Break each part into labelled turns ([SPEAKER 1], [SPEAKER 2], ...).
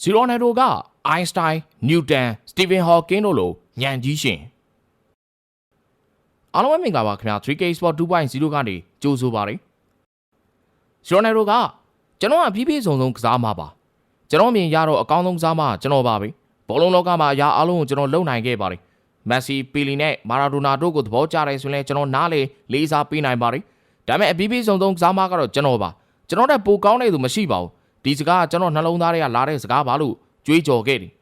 [SPEAKER 1] စီရိုနယ်ဒိုကအိုင်းစတိုင်းနျူတန်စတီဗင်ဟော်ကင်းတို့လိုညံကြီးရှင်အားလုံးပဲမင်္ဂလာပါခင်ဗျာ 3K Sport 2.0ကနေကြိုဆိုပါရစေစီရိုနယ်ဒိုကကျွန်တော်ကပြည့်ပြည့်စုံစုံကစားမှာပါကျွန်တော်မြင်ရတော့အကောင်းဆုံးကစားမှာကျွန်တော်ပါပဲဘောလုံးလောကမှာအရာအလုံးကိုကျွန်တော်လုံနိုင်ခဲ့ပါတယ်မက်ဆီပီလီနဲ့မာရာဒိုနာတို့ကိုသဘောကျတယ်ဆိုရင်လည်းကျွန်တော်နားလေလေးစားပေးနိုင်ပါတယ်ဒါပေမဲ့အပြည့်ပြည့်စုံစုံကစားမှာကတော့ကျွန်တော်ပါကျွန်တော်တက်ပိုကောင်းတဲ့သူမရှိပါဘူး ဒီစကားကကျွန်တော်နှလုံးသားထဲကလာတဲ့စကားပါလို့ကြွေးကြော်ခဲ့တယ်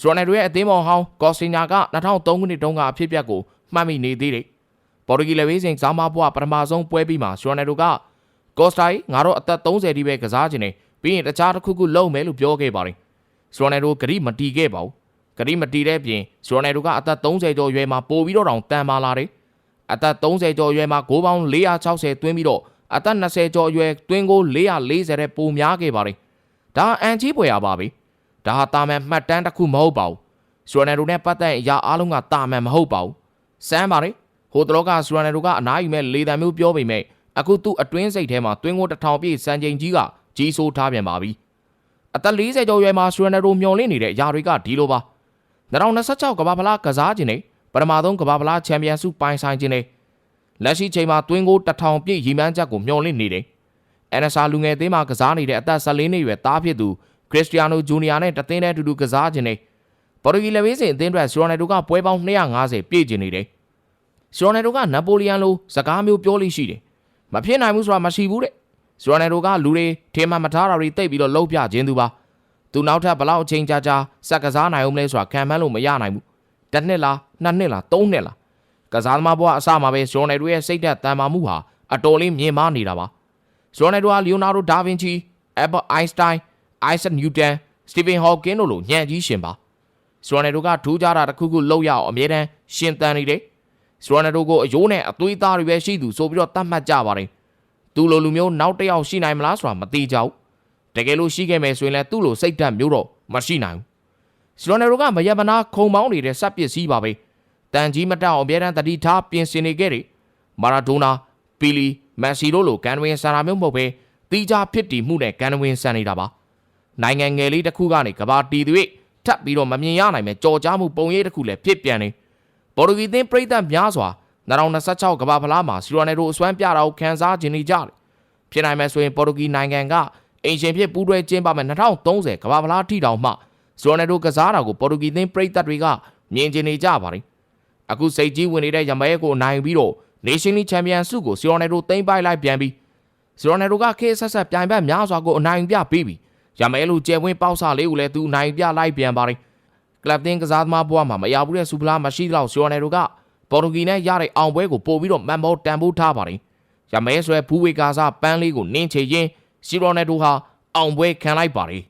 [SPEAKER 1] စရိုနယ်ဒိုရဲ့အသင်းမောင်ဟောင်းကော့စင်ညာက2003ခုနှစ်တုန်းကအဖြစ်အပျက်ကိုမှတ်မိနေသေးတယ်ပေါ်တူဂီလက်ဝေးစင်ကစားမဘွားပထမဆုံးပွဲပြီးမှာစရိုနယ်ဒိုကကော့စတိုင်းငါတော့အသက်30တိပဲကစားခြင်းနဲ့ပြီးရင်တခြားတစ်ခုခုလုပ်မယ်လို့ပြောခဲ့ပါတယ်စရိုနယ်ဒိုဂရိမတီခဲ့ပါဘူးဂရိမတီတဲ့ပြင်စရိုနယ်ဒိုကအသက်30ကျော်ရွယ်မှာပိုပြီးတော့တောင်တန်မာလာတယ်အသက်30ကျော်ရွယ်မှာဂိုးပေါင်း460သွင်းပြီးတော့ အသက်20ကျော်အရွယ်တွင်းကို440တဲ့ပိုများခဲ့ပါတယ်ဒါအန်ကြီးပွဲရပါပြီဒါဟာတာမန်မှတ်တမ်းတစ်ခုမဟုတ်ပါဘူးစရိုနယ်ဒိုနဲ့ပတ်သက်တဲ့အရာအားလုံးကတာမန်မဟုတ်ပါဘူးစမ်းပါလေဟိုတလောကစရိုနယ်ဒိုကအနားယူမဲ့လေတံမျိုးပြောပေမဲ့အခုသူ့အတွင်းစိတ်ထဲမှာတွင်းကိုတစ်ထောင်ပြည့်စံချိန်ကြီးကကြီးဆိုးထားပြန်ပါပြီအသက်40ကျော်ရွယ်မှာစရိုနယ်ဒိုမျောလင့်နေတဲ့အရာတွေကဒီလိုပါ2026ကမ္ဘာဖလားကစားခြင်းနဲ့ပထမဆုံးကမ္ဘာဖလားချန်ပီယံဆုပိုင်ဆိုင်ခြင်းနဲ့ လက်ရှိချိန်မှာတွင်းကိုတစ်ထောင်ပြည့်ရီမန်းချက်ကိုမျှော်လင့်နေတယ်။ NSA လူငယ်အသင်းမှာကစားနေတဲ့အသက်14နှစ်အရွယ်သားဖြစ်သူခရစ္စတီယာနိုဂျူနီယာနဲ့တသင်းနဲ့အတူတူကစားခြင်းနဲ့ပေါ်တူဂီလက်ဝေးစင်အသင်းအတွက်ဆီရိုနယ်ဒိုကပွဲပေါင်း250ပြည့်ကျင်နေတယ်။ဆီရိုနယ်ဒိုကနပိုလီယန်လိုစကားမျိုးပြောလို့ရှိတယ်။မဖြစ်နိုင်ဘူးဆိုတာမရှိဘူးတဲ့။ဆီရိုနယ်ဒိုကလူတွေထင်မှမထားတာတွေတိတ်ပြီးတော့လှုပ်ပြခြင်းသူပါ။သူနောက်ထပ်ဘလောက်အချိန်ကြာကြာစက်ကစားနိုင်အောင်လဲဆိုတာခံမှန်းလို့မရနိုင်ဘူး။တစ်နှစ်လားနှစ်နှစ်လားသုံးနှစ်လား ကစားသမားဘွားအစမှာပဲဇွန်နယ်တို့ရဲ့စိတ်သက်တန်မာမှုဟာအတော်လေးမြင်မာနေတာပါဇွန်နယ်တို့ဟာလီယိုနာဒိုဒါဗင်ချီအက်ဘတ်အိုင်စတိုင်းအိုက်ဆက်နျူတန်စတီဗင်ဟော့ကင်းတို့လိုညံ့ကြီးရှင်ပါဇွန်နယ်တို့ကထူးခြားတာတစ်ခုခုလောက်ရအောင်အမြဲတမ်းရှင်တန်နေတယ်ဇွန်နယ်တို့ကိုအယိုးနဲ့အသွေးသားတွေပဲရှိသူဆိုပြီးတော့တတ်မှတ်ကြပါတယ်သူလိုလူမျိုးနောက်တစ်ယောက်ရှိနိုင်မလားဆိုတာမသိကြဘူးတကယ်လို့ရှိခဲ့မယ်ဆိုရင်လည်းသူ့လိုစိတ်ဓာတ်မျိုးတော့မရှိနိုင်ဘူးဇွန်နယ်တို့ကမယမနာခုံမောင်းနေတဲ့စက်ပစ္စည်းပါပဲ တန်ကြီးမတောက်အမြဲတမ်းတတိထားပြင်ဆင်နေခဲ့တယ်မာရာဒိုနာပီလီမက်ဆီတို့လိုကန်ဝင်ဆန်တာမျိုးမဟုတ်ပဲတီးခြားဖြစ်တည်မှုနဲ့ကန်ဝင်ဆန်နေတာပါနိုင်ငံငယ်လေးတစ်ခုကနေကဘာတီသွေးထပ်ပြီးတော့မမြင်ရနိုင်မဲ့ကြော်ကြားမှုပုံရိပ်တစ်ခုလည်းဖြစ်ပြန်နေပေါ်တူဂီသင်းပြည်သက်များစွာ2026ကဘာဖလားမှာစီရိုနယ်ဒိုအစွမ်းပြတာကိုခန်းစားခြင်းနေကြတယ်ဖြစ်နိုင်မယ်ဆိုရင်ပေါ်တူဂီနိုင်ငံကအင်ရှင်ဖြစ်ပူးတွဲကျင်းပမယ်2030ကဘာဖလားထိတောင်မှစီရိုနယ်ဒိုကစားတာကိုပေါ်တူဂီသင်းပြည်သက်တွေကမြင်ကျင်နေကြပါတယ် အခုစိတ်ကြီးဝင်နေတဲ့ရမဲကိုနိုင်ပြီးတော့ Nation League Champion ဆုကိုစီရိုနယ်ဒိုသိမ်းပိုက်လိုက်ပြန်ပြီးစီရိုနယ်ဒိုကခေတ်ဆက်ဆက်ပြိုင်ဘက်များစွာကိုအနိုင်ပြပေးပြီးရမဲလိုကျဲဝင်းပေါက်စာလေးကိုလည်းသူနိုင်ပြလိုက်ပြန်ပါတယ်ကလပ်တင်းကစားသမားဘွားမှာမရဘူးတဲ့စူပလာမရှိတော့စီရိုနယ်ဒိုကပေါ်တူဂီနဲ့ရတဲ့အောင်ပွဲကိုပို့ပြီးတော့မန်ဘောတန်ဖိုးထားပါတယ်ရမဲဆွဲဘူးဝေကာစားပန်းလေးကိုနင်းချေရင်းစီရိုနယ်ဒိုဟာအောင်ပွဲခံလိုက်ပါတယ်